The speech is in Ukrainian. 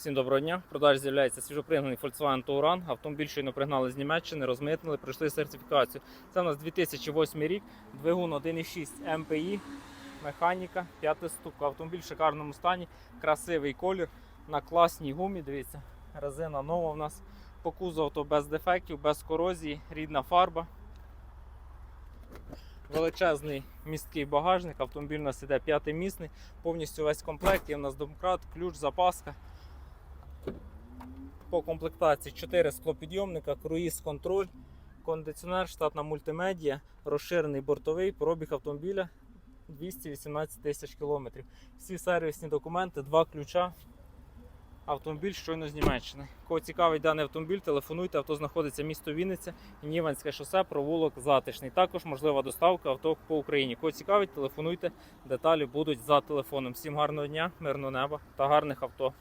Всім доброго дня. В продажі з'являється свіжопригнаний Volkswagen Touran. Автомобіль щойно пригнали з Німеччини, розмитнили, пройшли сертифікацію. Це у нас 2008 рік, двигун 1.6 МПІ, механіка, п'ятий стук. Автомобіль в шикарному стані, красивий колір, на класній гумі. Дивіться, резина нова у нас. По кузову то без дефектів, без корозії, рідна фарба. Величезний місткий багажник, автомобіль у нас іде п'ятимісний, повністю весь комплект. Є у нас домкрат, ключ, запаска. По комплектації 4 склопідйомника, круїз контроль, кондиціонер, штатна мультимедія, розширений бортовий, пробіг автомобіля 218 тисяч кілометрів. Всі сервісні документи, два ключа. Автомобіль щойно з Німеччини. Кого цікавить даний автомобіль, телефонуйте. Авто знаходиться місто Вінниця, Ніванське шосе, провулок Затишний. Також можлива доставка авто по Україні. Кого цікавить, телефонуйте. Деталі будуть за телефоном. Всім гарного дня, мирного неба та гарних авто.